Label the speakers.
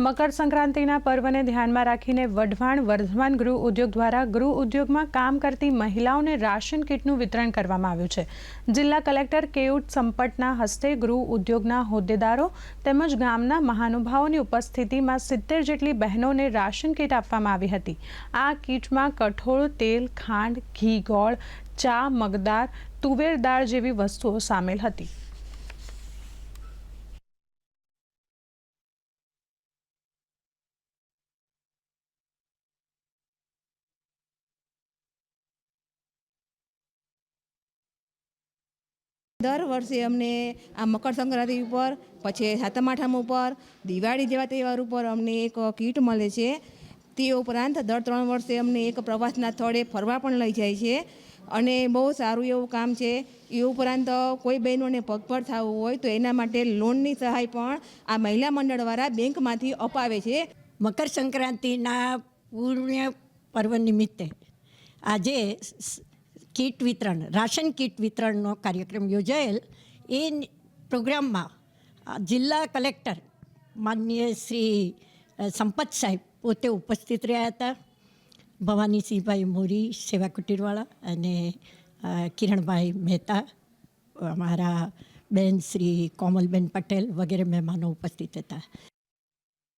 Speaker 1: મકર સંક્રાંતિના પર્વને ધ્યાનમાં રાખીને વઢવાણ વર્ધમાન ગૃહ ઉદ્યોગ દ્વારા ગૃહ ઉદ્યોગમાં કામ કરતી મહિલાઓને રાશન કીટનું વિતરણ કરવામાં આવ્યું છે. જિલ્લા કલેક્ટર કેયુટ સંપટના હસ્તે ગૃહ ઉદ્યોગના હોદ્દેદારો તેમજ ગામના મહાનુભાવોની ઉપસ્થિતિમાં સિત્તેર જેટલી બહેનોને રાશન કીટ આપવામાં આવી હતી. આ કીટમાં કઠોળ, તેલ, ખાંડ, ઘી, ગોળ, ચા, મગદાર, તુવેર દાળ જેવી વસ્તુઓ સામેલ હતી.
Speaker 2: દર વર્ષે અમને આ મકર સંક્રાંતિ ઉપર, પછી સાતમ આઠમ ઉપર, દિવાળી જેવા તહેવાર ઉપર અમને એક કીટ મળે છે. તે ઉપરાંત દર ત્રણ વર્ષે અમને એક પ્રવાસના સ્થળે ફરવા પણ લઈ જાય છે. અને બહુ સારું એવું કામ છે. એ ઉપરાંત કોઈ બહેનોને પગભર થવું હોય તો એના માટે લોનની સહાય પણ આ મહિલા મંડળવાળા બેંકમાંથી અપાવે છે.
Speaker 3: મકર સંક્રાંતિના પૂર્ણ પર્વ નિમિત્તે આજે કીટ વિતરણ, રાશન કીટ વિતરણનો કાર્યક્રમ યોજાયેલ. એ પ્રોગ્રામમાં જિલ્લા કલેક્ટર માનનીય શ્રી સંપત સાહેબ પોતે ઉપસ્થિત રહ્યા હતા. ભવાનીસિંહભાઈ મોરી, સેવા કુટીરવાળા અને કિરણભાઈ મહેતા, અમારા બેન શ્રી કોમલબેન પટેલ વગેરે મહેમાનો ઉપસ્થિત હતા.